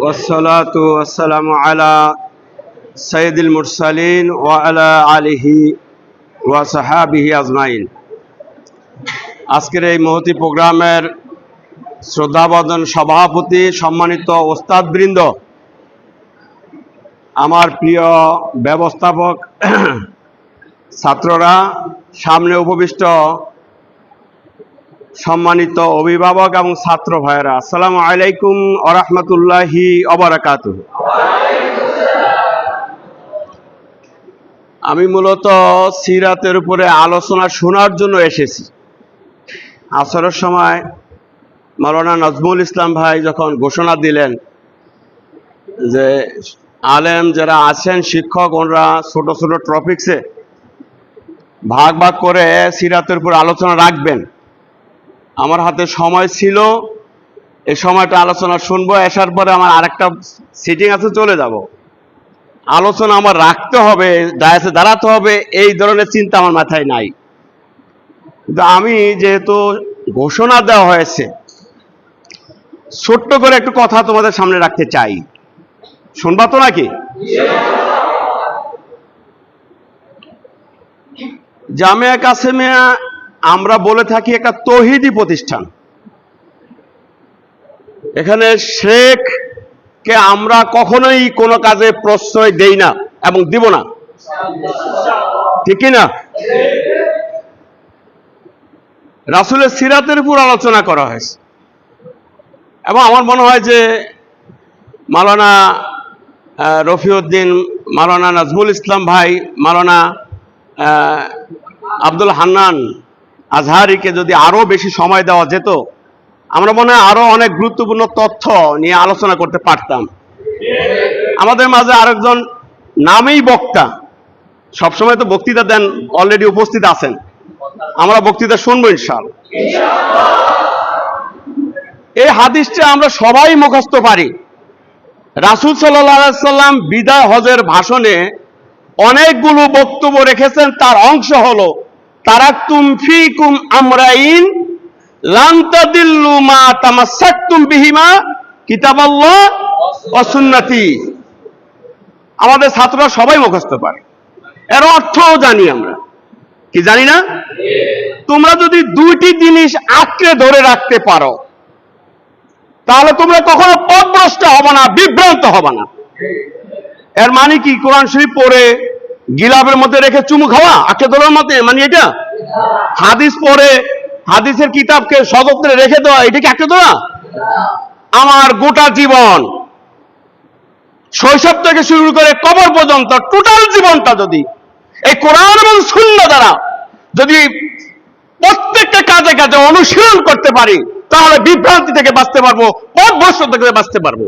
والصلاة والسلام على سيد المرسلين وعلى آله وصحابه أجمعين আজকের এই মহতি প্রোগ্রামের শ্রদ্ধাবদন সভাপতি সম্মানিত ওস্তাদবৃন্দ আমার প্রিয় ব্যবস্থাপক ছাত্ররা সামনে উপবিষ্ট সম্মানিত অভিভাবক এবং ছাত্র ভাইয়েরা, আসসালামু আলাইকুম আরহামতুল্লাহি অবরাকাত আমি মূলত সিরাতের উপরে আলোচনা শোনার জন্য এসেছি। আসরের সময় মাওলানা নজমুল ইসলাম ভাই যখন ঘোষণা দিলেন যে আলেম যারা আছেন, শিক্ষক, ওনারা ছোট ছোট টপিক্সে ভাগ ভাগ করে সিরাতের উপর আলোচনা রাখবেন আমার হাতে সময় ছিল। এই সময়টা আলোচনা শুনব, আসার পরে আমার আরেকটা সিটিং আছে, চলে যাব। আলোচনা আমার রাখতে হবে ডায়াসে দাঁড়াতে হবে, এই ধরনের চিন্তা আমার মাথায় নাই। কিন্তু আমি যেহেতু ঘোষণা দেওয়া হয়েছে, ছোট্ট করে একটু কথা তোমাদের সামনে রাখতে চাই। শুনবা তো নাকি? জামিয়া কাসেমিয়া আমরা বলে থাকি একটা তহিদি প্রতিষ্ঠান। এখানে শেখ কে আমরা কখনোই কোনো কাজে প্রশ্রয় দেই না এবং দিব না। ঠিকই না? রাসুলের সিরাতের উপর আলোচনা করা হয়েছে। এবং আমার মনে হয় যে মালানা রফিউদ্দিন, মালানা নাজমুল ইসলাম ভাই, মালানা আব্দুল হান্নান আজহারিকে যদি আরও বেশি সময় দেওয়া যেত, আমরা মনে হয় আরও অনেক গুরুত্বপূর্ণ তথ্য নিয়ে আলোচনা করতে পারতাম। আমাদের মাঝে আরেকজন নামেই বক্তা, সবসময় তো বক্তৃতা দেন অলরেডি উপস্থিত আছেন। আমরা বক্তৃতা শুনব ইনশাল এই হাদিসটা আমরা সবাই মুখস্থ পারি। রাসুল সাল্লাম বিদায় হজের ভাষণে অনেকগুলো বক্তব্য রেখেছেন, তার অংশ হলো তারাকুম ফিকুম আমরাইন লান্তাদিল্লু মা বিহিমা, কিতাবাল্লাহ ওয়া সুন্নতি। আমাদের ছাত্ররা সবাই মুখস্থ পারে। এর অর্থও জানি আমরা। কি জানি না? তোমরা যদি দুইটি জিনিস আঁকড়ে ধরে রাখতে পারো, তাহলে তোমরা কখনো পথভ্রষ্ট হবে না, বিভ্রান্ত হবে না। এর মানে কি? কোরআন শরীফ পড়ে গিলাপের মধ্যে রেখে চুমু খাওয়া? আঁকড়ে ধরার মতে মানে এটা? হাদিস পরে হাদিসের কিতাবকে সযত্নে রেখে দেওয়া, এটা কি আঁকড়ে ধরা আমার গোটা জীবন, শৈশব থেকে শুরু করে কবর পর্যন্ত টোটাল জীবনটা যদি এই কোরআন এবং শূন্য দ্বারা যদি প্রত্যেকটা কাজে কাজে অনুশীলন করতে পারি, তাহলে বিভ্রান্তি থেকে বাঁচতে পারব, পথভ্রষ্ট থেকে বাঁচতে পারব।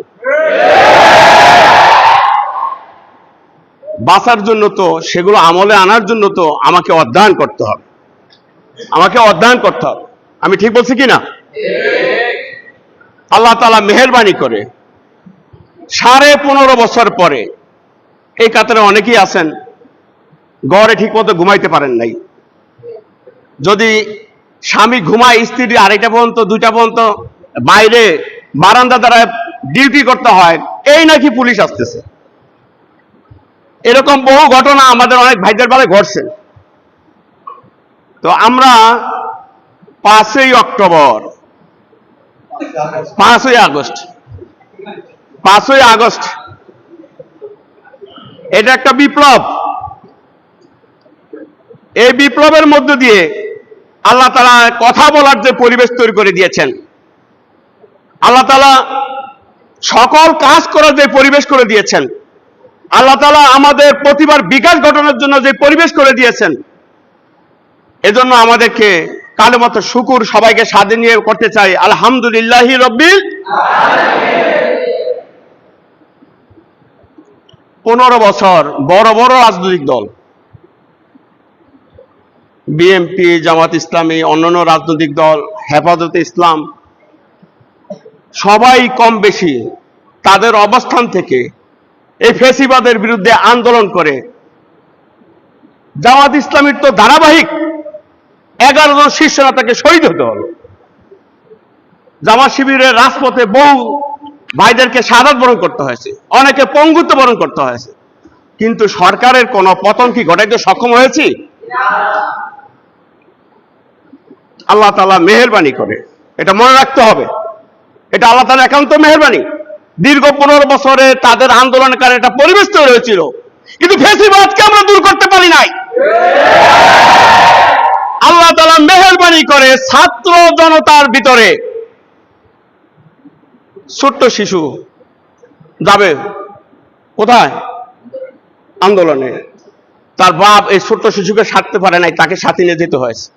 বাঁচার জন্য তো, সেগুলো আমলে আনার জন্য তো আমাকে অধ্যয়ন করতে হবে। আমাকে অধ্যয়ন করতে হবে। আমি ঠিক বলছি কি না আল্লাহ তালা মেহরবানি করে। সাড়ে পনেরো বছর পরে, এই কাতারে অনেকেই আছেন, গড়ে ঠিক মতো ঘুমাইতে পারেন নাই। যদি স্বামী ঘুমায়, স্ত্রী আড়াইটা পর্যন্ত, দুইটা পর্যন্ত, বাইরে বারান্দা দ্বারা ডিউটি করতে হয়, এই নাকি পুলিশ আসতেছে। এরকম বহু ঘটনা আমাদের অনেক ভাইদের বেলায় ঘটছে। তো আমরা পাঁচই অক্টোবর, পাঁচই আগস্ট পাঁচই আগস্ট, এটা একটা বিপ্লব। এই বিপ্লবের মধ্য দিয়ে আল্লাহ তালা কথা বলার যে পরিবেশ তৈরি করে দিয়েছেন, আল্লাহ তালা সকল কাজ করার যে পরিবেশ করে দিয়েছেন আল্লাহ তালা আমাদের প্রতিবার বিকাশ ঘটনার জন্য যে পরিবেশ করে দিয়েছেন, এজন্য আমাদেরকে কালো মতো শুকুর সবাইকে স্বাধীন নিয়ে করতে চাই। আলহামদুলিল্লাহ রব্বিল পনেরো বছর বড় বড় রাজনৈতিক দল। বিএনপি, জামাত ইসলামী, অন্যান্য রাজনৈতিক দল, হেফাজতে ইসলাম, সবাই কম বেশি তাদের অবস্থান থেকে এই ফেসিবাদের বিরুদ্ধে আন্দোলন করে। জামাত ইসলামীর তো ধারাবাহিক এগারো জন শীর্ষ নেতাকে শহীদ হতে হলো। জামাত শিবিরের রাজপথে বহু ভাইদেরকে সাদাত বরণ করতে হয়েছে, অনেকে পঙ্গুত্ব বরণ করতে হয়েছে। কিন্তু সরকারের কোনো পতন কি ঘটাইতে সক্ষম হয়েছি? আল্লাহ তালা মেহরবানি করে। এটা মনে রাখতে হবে। এটা আল্লাহ তালা একান্ত মেহরবানি। দীর্ঘ পনেরো বছরে তাদের আন্দোলনের কারণে একটা পরিবেশ তৈরি হয়েছিল। কিন্তু ফেসিবাদকে আমরা দূর করতে পারি নাই। আল্লাহ তালা মেহরবানি করে ছাত্র জনতার ভিতরে ছোট্ট শিশু যাবে কোথায়? আন্দোলনে। তার বাপ এই ছোট্ট শিশুকে সারতে পারে নাই, তাকে সাথে নিয়ে যেতে হয়েছে।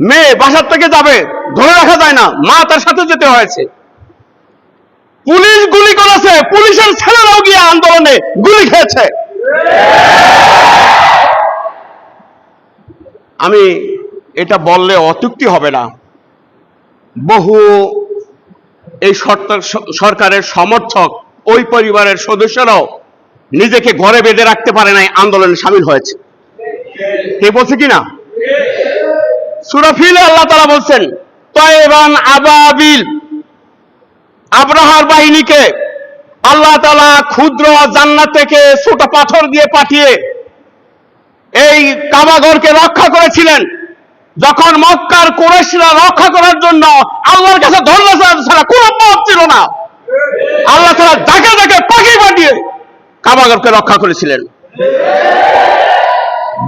মেয়ে বাসার থেকে যাবে, ধরে রাখা যায় না, মা তার সাথে যেতে হয়েছে। পুলিশ গুলি করেছে। পুলিশের ছেলেরাও গিয়ে আন্দোলনে গুলি খেয়েছে। আমি এটা বললে অত্যুক্তি হবে না। বহু এই সরকারের সমর্থক, ওই পরিবারের সদস্যরাও নিজেকে ঘরে বেঁধে রাখতে পারে নাই, আন্দোলনে সামিল হয়েছে। কে বলছে কিনা সুরাফিলে আল্লাহ তারা বলছেন, তয়বান আবাবিল আব্রাহার বাহিনীকে আল্লাহ তালা ক্ষুদ্র জান্নাত থেকে ছোট পাথর দিয়ে পাঠিয়ে এই কাবাগরকে রক্ষা করেছিলেন। যখন মক্কার কুরেশরা রক্ষা করার জন্য আল্লাহর কাছে ধর্ম ছাড়া কোনো পথ ছিল না। আল্লাহ তালা যাকে যাকে পাখি পাঠিয়ে কাবাগরকে রক্ষা করেছিলেন।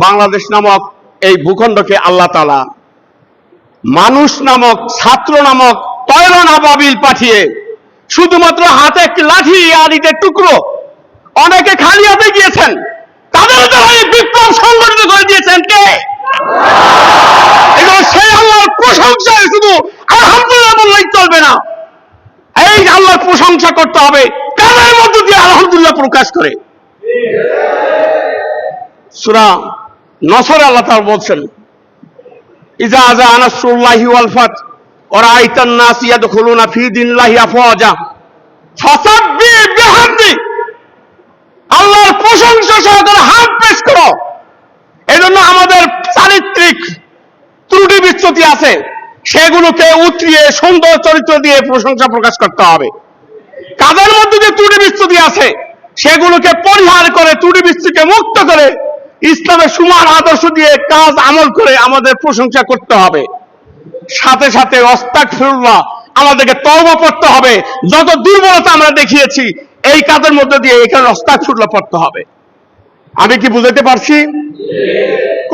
বাংলাদেশ নামক এই ভূখণ্ডকে আল্লাহ তালা মানুষ নামক, ছাত্র নামক তয়রন আবাবিল পাঠিয়ে শুধুমাত্র হাতে একটি লাঠি আর ইটের টুকরো। অনেকে খালি হাতে গিয়েছেন। তাদের দ্বারা বিপ্লব সংগঠিত করে দিয়েছেন কে? এগুলো সেই আল্লাহর প্রশংসায় শুধু আলহামদুলিল্লাহ বললেই চলবে না। এই আল্লাহর প্রশংসা করতে হবে, কাদের মধ্য দিয়ে আলহামদুলিল্লাহ প্রকাশ করে? সুরা নসর আল্লাহ তাআলা বলছেন, ইজা আজা আনাসুল্লাহি ওয়াল ফাত আল্লাহর প্রশংসা সহকারে হাত পেশ করো। এজন্য আমাদের চারিত্রিক ত্রুটি আছে। সেগুলোকে উতরিয়ে সুন্দর চরিত্র দিয়ে প্রশংসা প্রকাশ করতে হবে। কাদের মধ্যে যে ত্রুটি বিচ্যুতি আছে, সেগুলোকে পরিহার করে, ত্রুটি বিচ্যুতিকে মুক্ত করে, ইসলামের সমান আদর্শ দিয়ে কাজ আমল করে আমাদের প্রশংসা করতে হবে। সাথে সাথে অস্তাক ফিরুল্লাহ আমাদেরকে তওবা পড়তে হবে। যত দুর্বলতা আমরা দেখিয়েছি, এই কাজের মধ্যে দিয়ে এখানে অস্তাক ফিরুল্লাহ পড়তে হবে। আমি কি বুঝাতে পারছি?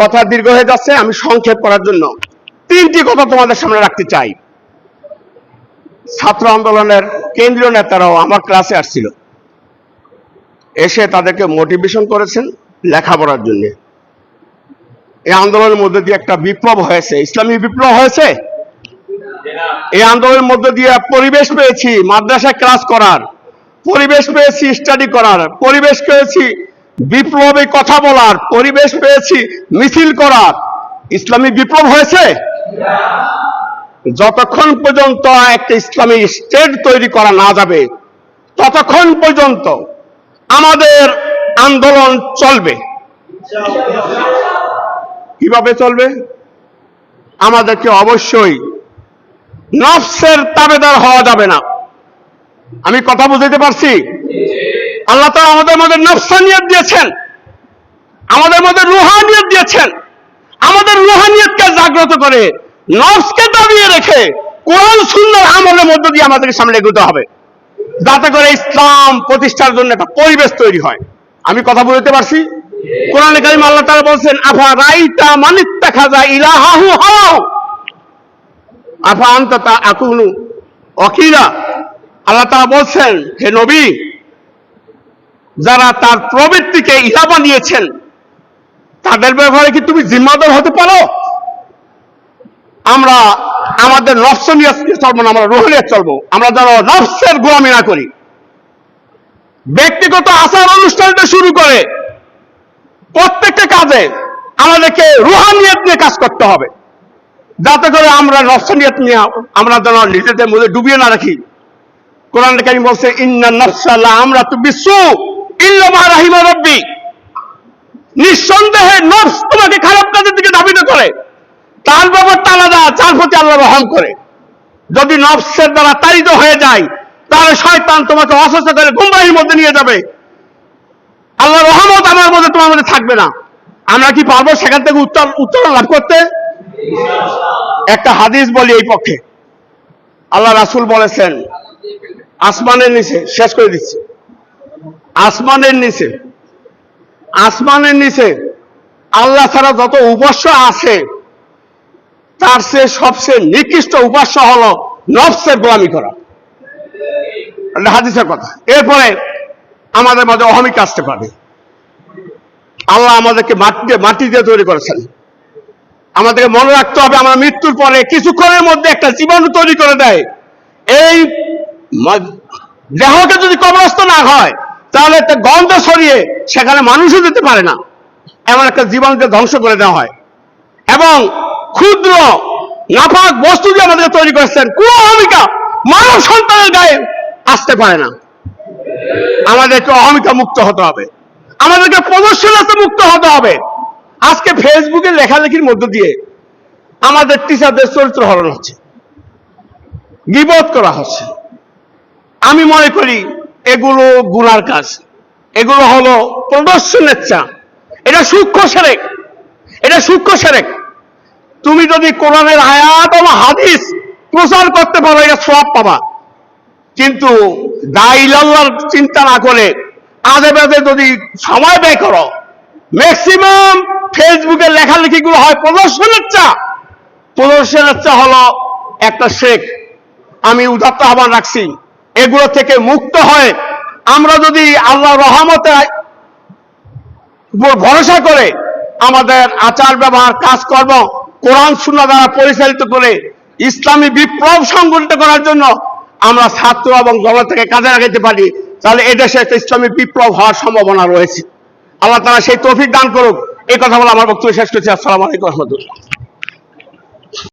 কথা দীর্ঘ হয়ে যাচ্ছে, আমি সংক্ষেপ করার জন্য। তিনটি কথা তোমাদের সামনে রাখতে চাই। ছাত্র আন্দোলনের কেন্দ্রীয় নেতারাও আমার ক্লাসে আসছিল। এসে তাদেরকে মোটিভেশন করেছেন লেখাপড়ার জন্য। এই আন্দোলনের মধ্যে দিয়ে একটা বিপ্লব হয়েছে। ইসলামী বিপ্লব হয়েছে? এই আন্দোলনের মধ্যে দিয়ে পরিবেশ পেয়েছি, মাদ্রাসায় ক্লাস করার, পরিবেশ পেয়েছি স্টাডি করার, পরিবেশ পেয়েছি বিপ্লবে কথা বলার, পরিবেশ পেয়েছি মিছিল করার। ইসলামী বিপ্লব হয়েছে? যতক্ষণ পর্যন্ত একটা ইসলামী স্টেট তৈরি করা না যাবে, ততক্ষণ পর্যন্ত আমাদের আন্দোলন চলবে। কীভাবে চলবে? আমাদেরকে অবশ্যই নফসের তাবেদার হওয়া যাবে না। আমি কথা বুঝাইতে পারছি? আল্লাহ তাআলা আমাদের মধ্যে নফসানিয়ত দিয়েছেন। আমাদের মধ্যে রুহানিয়ত দিয়েছেন। আমাদের রুহানিয়তকে জাগ্রত করে, নফসকে দাবিয়ে রেখে কোরআন সুন্দর আমলের মধ্য দিয়ে আমাদেরকে সামনে এগোতে হবে। যাতে করে ইসলাম প্রতিষ্ঠার জন্য একটা পরিবেশ তৈরি হয়। আমি কথা বলতে পারছি? কোরআন কারিম আল্লাহ তাআলা বলছেন, আফা রাইতা মানিত্তা খাজা ইলাহাহু হাও আফা আনতা তা আকুনু অকিলা। আল্লাহ তাআলা বলছেন, হে নবী, যারা তার প্রবৃত্তিকে ইহা বানিয়েছেন, তাদের ব্যাপারে কি তুমি জিম্মাদার হতে পারো? আমরা, আমাদের নফস নিয়ে চলবো না, আমরা রোহ নিয়ে চলবো। আমরা যেন নফসের গোলামি না করি। ব্যক্তিগত আচার অনুষ্ঠানটা শুরু করে প্রত্যেকটা কাজে আমাদেরকে রুহানিয়ত নিয়ে কাজ করতে হবে। যাতে করে আমরা নফসানিয়ত নিয়ে আমরা যেন নিজেদের মধ্যে ডুবিয়ে না রাখি। কোরআন কারিম বলছে, ইন্না নফসাল্লাহ আমরা তো বিশ্ব ইল্লামা রাহিমা রব্বি। নিঃসন্দেহে নফস তোমাকে খারাপ কাজের দিকে ধাবিত করে। তার ব্যাপারটা আলাদা, যার প্রতি আল্লাহ রহম করে। যদি নফসের দ্বারা তাড়িত হয়ে যায়, তাহলে শয়তান তোমাকে অসুস্থ করে গুমবাহির মধ্যে নিয়ে যাবে। আল্লাহ রহমত আমার মধ্যে, তোমার মধ্যে থাকবে না। আমরা কি পারব সেখান থেকে উত্তর উত্তর লাভ করতে? একটা হাদিস বলি এই পক্ষে। আল্লাহ রাসূল বলেছেন, আসমানের নিচে, শেষ করে দিচ্ছি। আসমানের নিচে আসমানের নিচে আল্লাহ ছাড়া যত উপাস্য আছে, তার সে সবচেয়ে নিকৃষ্ট উপাস্য হলো নফসের গোলামি করা। হাদিসের কথা। এরপরে আমাদের মাঝে অহমিকা আসতে পারে। আল্লাহ আমাদেরকে মাটিতে মাটি দিয়ে তৈরি করেছেন। আমাদেরকে মনে রাখতে হবে আমরা মৃত্যুর পরে কিছুক্ষণের মধ্যে একটা জীবন তৈরি করে দেয়। এই দেহকে যদি কবরস্থ না হয়, তাহলে একটা গন্ধ সরিয়ে সেখানে মানুষও যেতে পারে না। এমন একটা জীবনকে ধ্বংস করে দেওয়া হয়। এবং ক্ষুদ্র নাফাক বস্তু দিয়ে আমাদের তৈরি করেছেন। কোন অহমিকা মানব সন্তানের গায়ে আসতে পারে না। আমাদেরকে অহমিকা মুক্ত হতে হবে। আমাদেরকে প্রদর্শনতা মুক্ত হতে হবে। আজকে ফেসবুকে লেখালেখির মধ্য দিয়ে আমাদের টিচারদের চরিত্র হরণ হচ্ছে। গিবত করা হচ্ছে। আমি মনে করি এগুলো গুনার কাজ। এগুলো হলো প্রদর্শনের চা এটা সূক্ষ্ম সেরেক। এটা সূক্ষ্ম সেরেক। তুমি যদি কোরআনের আয়াত এবং হাদিস প্রচার করতে পারো, এটা সব পাবা। কিন্তু দাইলাল্লাহর চিন্তা না করে আজে বাজে যদি সময় ব্যয় করো ম্যাক্সিমাম ফেসবুকে লেখালেখিগুলো হয় প্রদর্শনের চা। প্রদর্শনের চা হলো একটা শেখ। আমি উদাত্ত আহ্বান রাখছি, এগুলো থেকে মুক্ত হয়ে আমরা যদি আল্লাহ রহমতে ভরসা করে আমাদের আচার ব্যবহার, কাজকর্ম, কোরআন শূন্য দ্বারা পরিচালিত করে ইসলামী বিপ্লব সংগঠিত করার জন্য আমরা ছাত্র এবং জনতাকে কাজে লাগাইতে পারি, তাহলে এদেশে একটা ইসলামী বিপ্লব হওয়ার সম্ভাবনা রয়েছে। আল্লাহ তারা সেই তফিক দান করুক। এই কথা বলে আমার বক্তব্য শেষ করছি। আসসালামু আলাইকুম রহমতুল্লাহ।